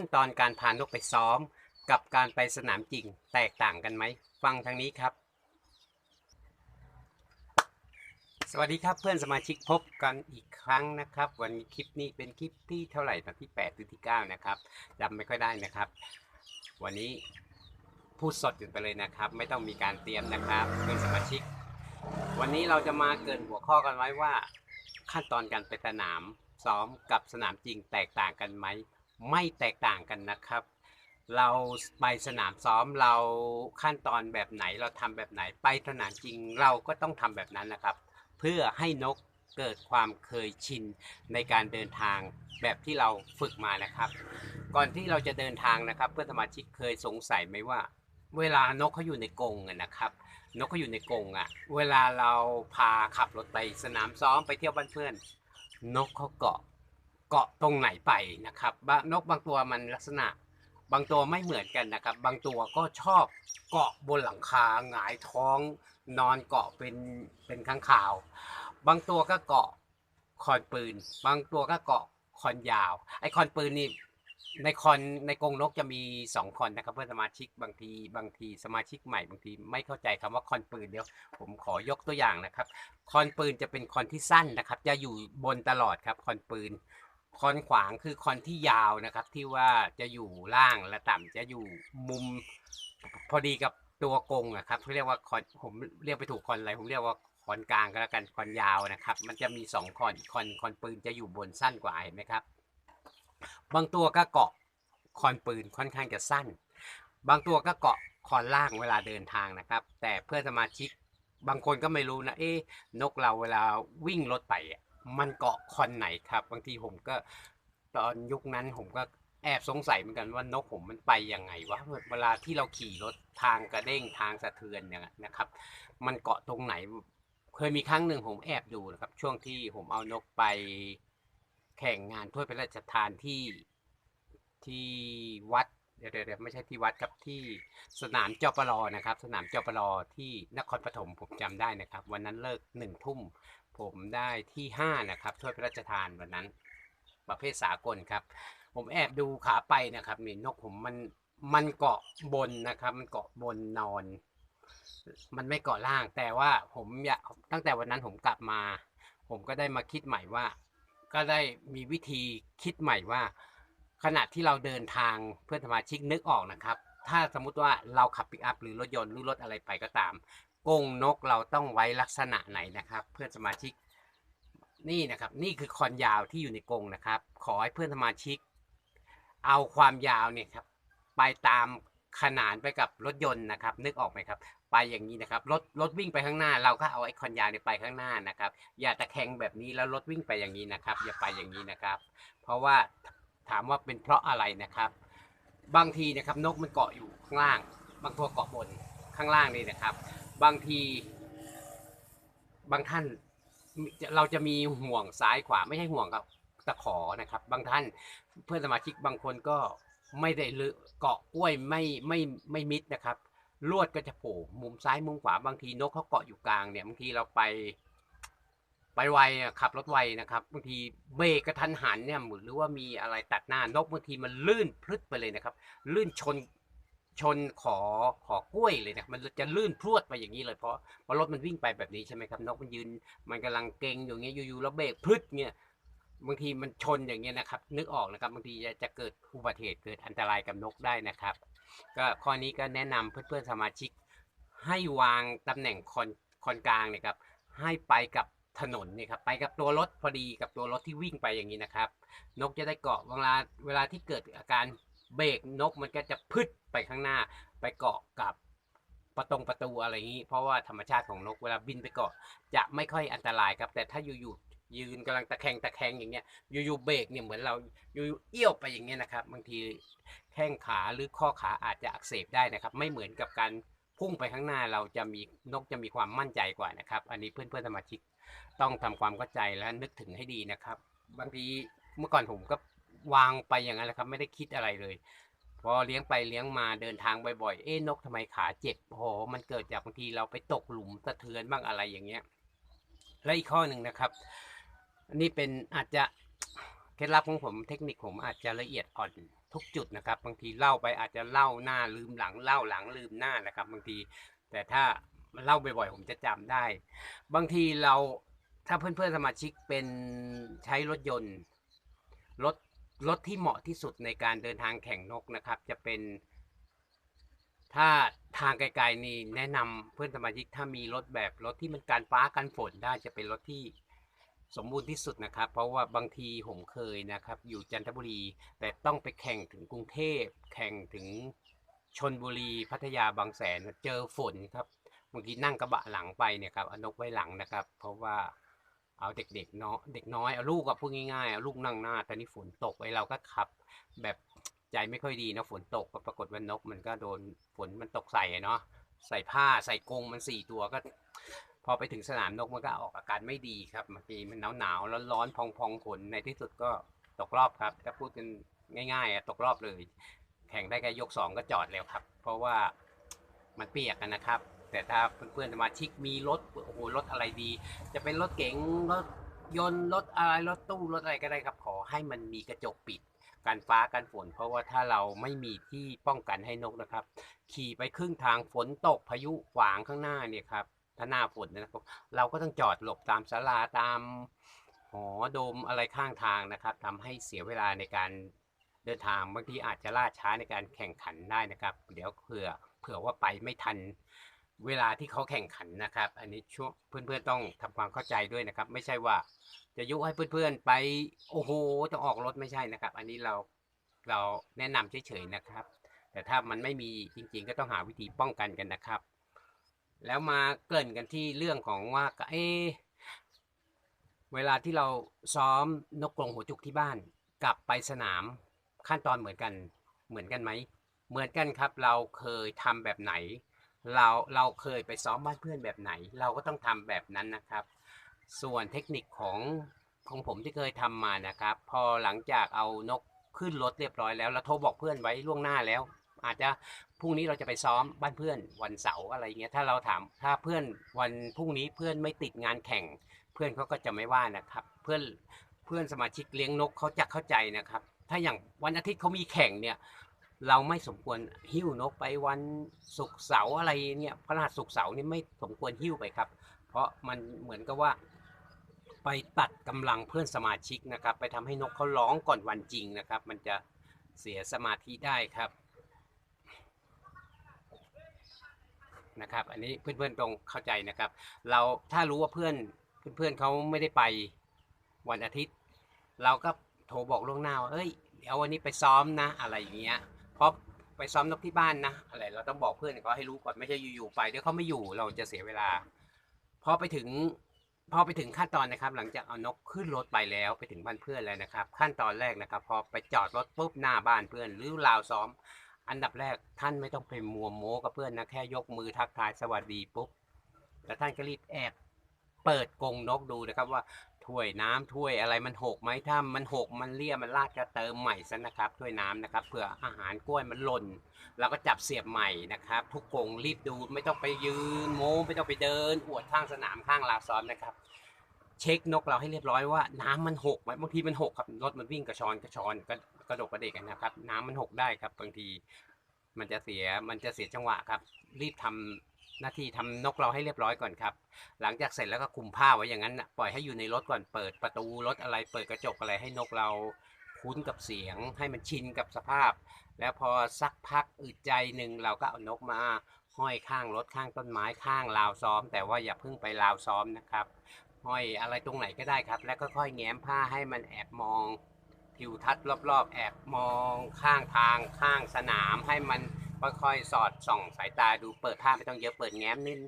ขั้นตอนการพานกไปซ้อม กับการไปสนามจริงแตกต่างกันไหม ฟังทางนี้ครับ สวัสดีครับเพื่อนสมาชิกพบกันอีกครั้งนะครับ วันนี้คลิปนี้เป็นคลิปที่เท่าไหร่นะที่ 8 หรือที่ 9 นะครับจำไม่ค่อยได้นะครับ วันนี้พูดสดกันไปเลยนะครับ ไม่ต้องมีการเตรียมนะครับ เพื่อนสมาชิก วันนี้เราจะมาเกินหัวข้อกันไว้ว่า ขั้นตอนการไปสนามซ้อมกับสนามจริงแตกต่างกันไหม ไม่แตกต่างกันนะครับ เราไปสนามซ้อมเราขั้นตอนแบบไหนเราทำแบบไหนไปสนามจริงเราก็ต้องทำแบบนั้นนะครับ เพื่อให้นกเกิดความเคยชินในการเดินทางแบบที่เราฝึกมานะครับ ก่อนที่เราจะเดินทางนะครับ เพื่อนสมาชิกเคยสงสัยไหมว่า เวลานกเขาอยู่ในกรงนะครับ นกเขาอยู่ในกรงอะ เวลาเราพาขับรถไปสนามซ้อมไปเที่ยวบ้านเพื่อน นกเขาเกาะ เกาะตรงไหนไปนะครับนกบางตัวมันลักษณะบางตัวไม่เหมือนกันนะครับ บางตัวก็ชอบเกาะบนหลังคาหงายท้องนอนเกาะเป็นเป็นข้างข่าว บางตัวก็เกาะคอนปืน บางตัวก็เกาะคอนยาว ไอคอนปืนนี่ในคอนในกรงนกจะมีสองคอนนะครับเพื่อนสมาชิกบางที บางทีสมาชิกใหม่บางทีไม่เข้าใจคำว่าคอนปืนเดี๋ยวผมขอยกตัวอย่างนะครับ คอนปืนจะเป็นคอนที่สั้นนะครับ จะอยู่บนตลอดครับคอนปืน คอนขวางคือคอนที่ยาวนะครับ ที่ว่าจะอยู่ล่างและต่ำจะอยู่มุม พอดีกับตัวกงอะครับเขาเรียกว่าคอนผมเรียกไปถูกคอนอะไรผมเรียกว่าคอนกลางก็แล้วกันคอนยาวนะครับ มันจะมีสองคอนคอนคอนปืนจะอยู่บนสั้นกว่าเห็นไหมครับ บางตัวก็เกาะคอนปืนค่อนข้างจะสั้น บางตัวก็เกาะคอนล่างเวลาเดินทางนะครับ แต่เพื่อนสมาชิกบางคนก็ไม่รู้นะเอ๊ะนกเราเวลาวิ่งรถไปอะ มันเกาะคอนไหนครับ บางทีผมก็ตอนยุคนั้นผมก็แอบสงสัยเหมือนกันว่านกผมมันไปยังไงวะเวลาที่เราขี่รถทางกระเด้งทางสะเทือนเนี่ยนะครับ มันเกาะตรงไหน เคยมีครั้งหนึ่งผมแอบดูนะครับ ช่วงที่ผมเอานกไปแข่งงานถ้วยพระราชทานที่ที่วัดเดี๋ยวเดี๋ยวไม่ใช่ที่วัดครับที่สนามจปรอนะครับ สนามจปรอที่นครปฐมผมจำได้นะครับ วันนั้นเลิกหนึ่งทุ่ม ผมได้ที่ห้านะครับถ้วยพระราชทานวันนั้น ประเภทสากลครับ ผมแอบดูขาไปนะครับนี่นกผมมันมันเกาะบนนะครับมันเกาะบนนอน มันไม่เกาะล่าง แต่ว่าผมอยากตั้งแต่วันนั้นผมกลับมา ผมก็ได้มาคิดใหม่ว่า ก็ได้มีวิธีคิดใหม่ว่า ขณะที่เราเดินทางเพื่อนสมาชิกนึกออกนะครับ ถ้าสมมุติว่าเราขับปิกอัพหรือรถยนต์หรือรถอะไรไปก็ตาม กงนกเราต้องไว้ลักษณะไหนนะครับ เพื่อนสมาชิกนี่นะครับ นี่คือคอนยาวที่อยู่ในกรงนะครับ ขอให้เพื่อนสมาชิก เอาความยาวเนี่ยครับ ไปตามขนานไปกับรถยนต์นะครับ นึกออกไหมครับ ไปอย่างนี้นะครับรถรถวิ่งไปข้างหน้า เราก็เอาไอ้คอนยาวเนี่ยไปข้างหน้านะครับ อย่าตะแคงแบบนี้แล้วรถวิ่งไปอย่างนี้นะครับ อย่าไปอย่างนี้นะครับ เพราะว่าถามว่าเป็นเพราะอะไรนะครับ บางทีนะครับนกมันเกาะอยู่ข้างล่าง บางตัวเกาะบนข้างล่างนี่นะครับ บางที บางท่านเราจะมีห่วงซ้ายขวาไม่ใช่ห่วงครับตะขอนะครับ บางท่านเพื่อนสมาชิกบางคนก็ไม่ได้เลอะเกาะกล้วยไม่ไม่ไม่มิดนะครับ ลวดก็จะโผล่มุมซ้ายมุมขวาบางทีนกเขาเกาะอยู่กลางเนี่ยบางทีเราไป ไปไวขับรถไวนะครับบางทีเบรกกระทันหันเนี่ยหรือว่ามีอะไรตัดหน้านกบางทีมันลื่นพลึดไปเลยนะครับ ลื่นชน ชนขอขอกล้วยเลยนะมันจะลื่นพรวดไปอย่างนี้เลยเพราะเพราะรถมันวิ่งไปแบบนี้ใช่ไหมครับนกมันยืนมันกำลังเก่งอยู่เงี้ยอยู่ๆแล้วเบรกพลึดเงี้ยบางทีมันชนอย่างเงี้ยนะครับ นึกออกนะครับบางทีจะจะเกิดอุบัติเหตุเกิดอันตรายกับนกได้นะครับ ก็ข้อนี้ก็แนะนำเพื่อนๆสมาชิก ให้วางตำแหน่งคอนคอนกลางเนี่ยครับให้ไปกับถนนเนี่ยครับไปกับตัวรถพอดีกับตัวรถที่วิ่งไปอย่างนี้นะครับ นกจะได้เกาะเวลาเวลาที่เกิดอาการ เบรกนกมันก็จะพึดไปข้างหน้า ไปเกาะกับประตงประตูอะไรอย่างนี้ เพราะว่าธรรมชาติของนกเวลาบินไปเกาะ จะไม่ค่อยอันตรายครับ แต่ถ้าอยู่ๆยืนกำลังตะแคงตะแคงอย่างเงี้ยอยู่ๆเบรกเนี่ยเหมือนเราอยู่เอี้ยวไปอย่างเงี้ยนะครับ บางทีแข้งขาหรือข้อขาอาจจะอักเสบได้นะครับ ไม่เหมือนกับการพุ่งไปข้างหน้าเราจะมีนกจะมีความมั่นใจกว่านะครับ อันนี้เพื่อนๆสมาชิกต้องทำความเข้าใจและนึกถึงให้ดีนะครับ บางทีเมื่อก่อนผมก็ วางไปอย่างนั้นแหละครับ ไม่ได้คิดอะไรเลย พอเลี้ยงไปเลี้ยงมาเดินทางบ่อยๆ เอ๊ะนกทำไมขาเจ็บโอ้โหมันเกิดจากบางทีเราไปตกหลุมสะเทือนบ้างอะไรอย่างเงี้ย และอีกข้อหนึ่งนะครับอันนี้เป็นอาจจะเคล็ดลับของผมเทคนิคผมอาจจะละเอียดอ่อนทุกจุดนะครับ บางทีเล่าไปอาจจะเล่าหน้าลืมหลังเล่าหลังลืมหน้านะครับ บางที แต่ถ้าเล่าบ่อยๆผมจะจำได้ บางทีเราถ้าเพื่อนๆสมาชิกเป็นใช้รถยนต์ รถ รถที่เหมาะที่สุดในการเดินทางแข่งนกนะครับ จะเป็น ถ้าทางไกลๆนี่แนะนำเพื่อนสมาชิกถ้ามีรถแบบรถที่มันการฟ้ากันฝนได้จะเป็นรถที่สมบูรณ์ที่สุดนะครับ เพราะว่าบางทีผมเคยนะครับ อยู่จันทบุรี แต่ต้องไปแข่งถึงกรุงเทพ แข่งถึงชนบุรีพัทยาบางแสนเจอฝนครับบางทีนั่งกระบะหลังไปเนี่ยครับอนกไว้หลังนะครับ เพราะว่า เอาเด็กๆเนาะเด็กน้อยเอาลูกกับพูดง่ายๆเอาลูกนั่งหน้าต่นี่ฝนตกไว้เราก็ขับ แบบใจไม่ค่อยดีนะฝนตกก็ปรากฏว่านกมันก็โดนฝนมันตกใส่เนาะใส่ผ้าใส่กรงมันสี่ตัวก็ พอไปถึงสนามนกมันก็ออกอาการไม่ดีครับบางทีมันหนาวหนาวร้อนร้อนๆพองพองๆฝนในที่สุดก็ตกรอบครับถ้าพูดกันง่ายๆอะตกรอบเลย แข่งได้แค่ยกสองก็จอดแล้วครับ เพราะว่ามันเปียกกันนะครับ แต่ถ้าเพื่อนๆสมาชิกมีรถโอ้โหรถอะไรดี จะเป็นรถเก๋งรถยนต์รถอะไรรถตู้รถอะไรก็ได้ครับ ขอให้มันมีกระจกปิดกันฟ้ากันฝน เพราะว่าถ้าเราไม่มีที่ป้องกันให้นกนะครับ ขี่ไปครึ่งทางฝนตกพายุขวางข้างหน้าเนี่ยครับถ้าหน้าฝนนะครับเราก็ต้องจอดหลบตามศาลาตามหอโดมอะไรข้างทางนะครับทำให้เสียเวลาในการเดินทางบางทีอาจจะล่าช้าในการแข่งขันได้นะครับ เดี๋ยวเผื่อเผื่อว่าไปไม่ทัน เวลาที่เขาแข่งขันนะครับ อันนี้ช่วงเพื่อนๆต้องทำความเข้าใจด้วยนะครับ ไม่ใช่ว่าจะยุให้เพื่อนๆไปโอ้โหต้องออกรถไม่ใช่นะครับ อันนี้เราเราแนะนำเฉยๆนะครับ แต่ถ้ามันไม่มีจริงๆ ก็ต้องหาวิธีป้องกันกันนะครับ แล้วมาเกริ่นกันที่เรื่องของว่าเอเวลาที่เราซ้อมนกกรงหัวจุกที่บ้านกลับไปสนามขั้นตอนเหมือนกันเหมือนกันไหมเหมือนกันครับ เราเคยทำแบบไหน เราเราเคยไปซ้อมบ้านเพื่อนแบบไหน เราก็ต้องทำแบบนั้นนะครับ ส่วนเทคนิคของของผมที่เคยทำมานะครับ พอหลังจากเอานกขึ้นรถเรียบร้อยแล้วเราโทรบอกเพื่อนไว้ล่วงหน้าแล้ว อาจจะพรุ่งนี้เราจะไปซ้อมบ้านเพื่อนวันเสาร์อะไรเงี้ยถ้าเราถามถ้าเพื่อนวันพรุ่งนี้เพื่อนไม่ติดงานแข่ง เพื่อนเขาก็จะไม่ว่านะครับ เพื่อนเพื่อนสมาชิกเลี้ยงนกเขาจะเข้าใจนะครับ ถ้าอย่างวันอาทิตย์เขามีแข่งเนี่ย เราไม่สมควรหิ้วนกไปวันศุกร์เสาร์อะไรเนี่ยพฤหัสศุกร์เสาร์นี่ไม่สมควรหิ้วไปครับ เพราะมันเหมือนกับว่าไปตัดกำลังเพื่อนสมาชิกนะครับ ไปทำให้นกเขาร้องก่อนวันจริงนะครับ มันจะเสียสมาธิได้ครับนะครับ อันนี้เพื่อนๆตรงเข้าใจนะครับ เราถ้ารู้ว่าเพื่อนเพื่อนๆเขาไม่ได้ไปวันอาทิตย์ เราก็โทรบอกล่วงหน้าว่าเอ้ยเดี๋ยววันนี้ไปซ้อมนะอะไรอย่างเงี้ย พราะไปซ้อมนกที่บ้านนะอะไรเราต้องบอกเพื่อนเขาให้รู้ก่อนไม่ใช่อยู่ๆไปเดี๋ยวเขาไม่อยู่เราจะเสียเวลาพอไปถึงพอไปถึงขั้นตอนนะครับ หลังจากเอานกขึ้นรถไปแล้วไปถึงบ้านเพื่อนแล้วนะครับ ขั้นตอนแรกนะครับ พอไปจอดรถปุ๊บหน้าบ้านเพื่อน หรือลาวซ้อม อันดับแรกท่านไม่ต้องไปมัวโม้กับเพื่อนนะแค่ยกมือทักทายสวัสดีปุ๊บแล้วท่านก็รีบแอบเปิดกรงนกดูนะครับว่า ถ้วยน้ำถ้วยอะไรมันหกไหมถ้ามันหกมันเลี่ยมันลาดก็เติมใหม่ซะนะครับถ้วยน้ำนะครับเผื่ออาหารกล้วยมันหล่นเราก็จับเสียบใหม่นะครับ ทุกกงรีบดูไม่ต้องไปยืนโม้ไม่ต้องไปเดิน อวดข้างสนามข้างลาซ้อมนะครับ เช็คนกเราให้เรียบร้อยว่าน้ำมันหกไหมบางทีมันหกครับรถมันวิ่งกระชอนกระชอนกระกระดกกระเดกกันนะครับ น้ำมันหกได้ครับบางทีมันจะเสียมันจะเสียจังหวะครับ รีบทำ หน้าที่ทำนกเราให้เรียบร้อยก่อนครับ หลังจากเสร็จแล้วก็คุมผ้าไว้อย่างนั้นปล่อยให้อยู่ในรถก่อนเปิดประตูรถอะไร เปิดกระจกอะไรให้นกเราคุ้นกับเสียง ให้มันชินกับสภาพ แล้วพอสักพักอึดใจหนึ่งเราก็เอานกมาห้อยข้างรถข้างต้นไม้ข้างราวซ้อม แต่ว่าอย่าเพิ่งไปราวซ้อมนะครับห้อยอะไรตรงไหนก็ได้ครับ แล้วก็ค่อยแง้มผ้าให้มันแอบมองทิวทัศน์รอบๆ แอบมองข้างทางข้างสนามให้มัน ค่อยๆสอดส่องสายตาดูเปิดผ้าไม่ต้องเยอะเปิดแง้มนิด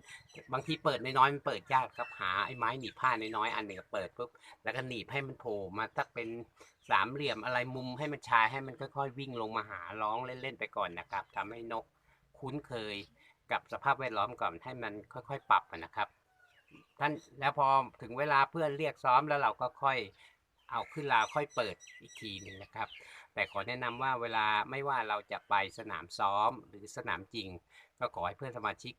บางทีเปิดน้อยๆมันเปิดยากครับหาไอ้ไม้หนีบผ้าน้อยๆอันหนึ่งเปิดปุ๊บแล้วก็หนีบให้มันโผล่มาสักเป็นสามเหลี่ยมอะไรมุมให้มันชายให้มันค่อยๆ วิ่งลงมาหาร้องเล่นๆไปก่อนนะครับทำให้นกคุ้นเคยกับสภาพแวดล้อมก่อนให้มันค่อย ๆ ปรับนะครับท่านแล้วพอถึงเวลาเพื่อนเรียกซ้อมแล้วเราก็ค่อย เอาขึ้นลาวค่อยเปิดอีกทีหนึ่งนะครับ แต่ขอแนะนำว่าเวลาไม่ว่าเราจะไปสนามซ้อมหรือสนามจริง ก็ขอให้เพื่อนสมาชิก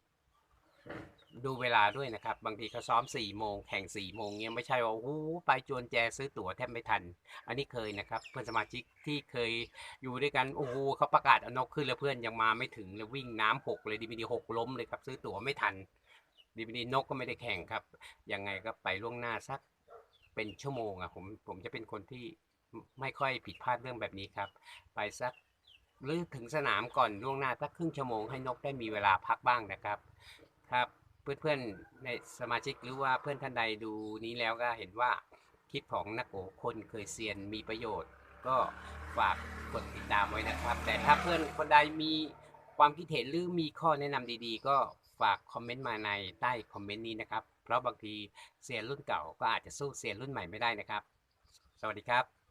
ดูเวลาด้วยนะครับ บางทีเขาซ้อม4ี่โมงแข่ง4ี่โมงเงี้ยไม่ใช่ว่าโอ้โหไปจวนแจซื้อตั๋วแทบไม่ทัน อันนี้เคยนะครับ เพื่อนสมาชิกที่เคยอยู่ด้วยกันโอ้โหเขาประกาศอนกขึ้นแล้วเพื่อนยังมาไม่ถึงเลยวิ่งน้ำหกเลยดีมีดีหกล้มเลยครับซื้อตั๋วไม่ทันดีมีดีนกก็ไม่ได้แข่งครับยังไงก็ไปล่วงหน้าสัก เป็นชั่วโมงอะผมผมจะเป็นคนที่ไม่ค่อยผิดพลาดเรื่องแบบนี้ครับ ไปสักหรือถึงสนามก่อนล่วงหน้าสักครึ่งชั่วโมงให้นกได้มีเวลาพักบ้างนะครับครับเพื่อนๆในสมาชิกหรือว่าเพื่อนท่านใดดูนี้แล้วก็เห็นว่าคลิปของนักโอคนเคยเซียนมีประโยชน์ ก็ฝากกดติดตามไว้นะครับ แต่ถ้าเพื่อนคนใดมีความคิดเห็นหรือมีข้อแนะนำดีๆ ก็ฝากคอมเมนต์มาในใต้คอมเมนต์นี้นะครับ เพราะบางทีเซียนรุ่นเก่าก็อาจจะสู้เซียนรุ่นใหม่ไม่ได้นะครับ สวัสดีครับ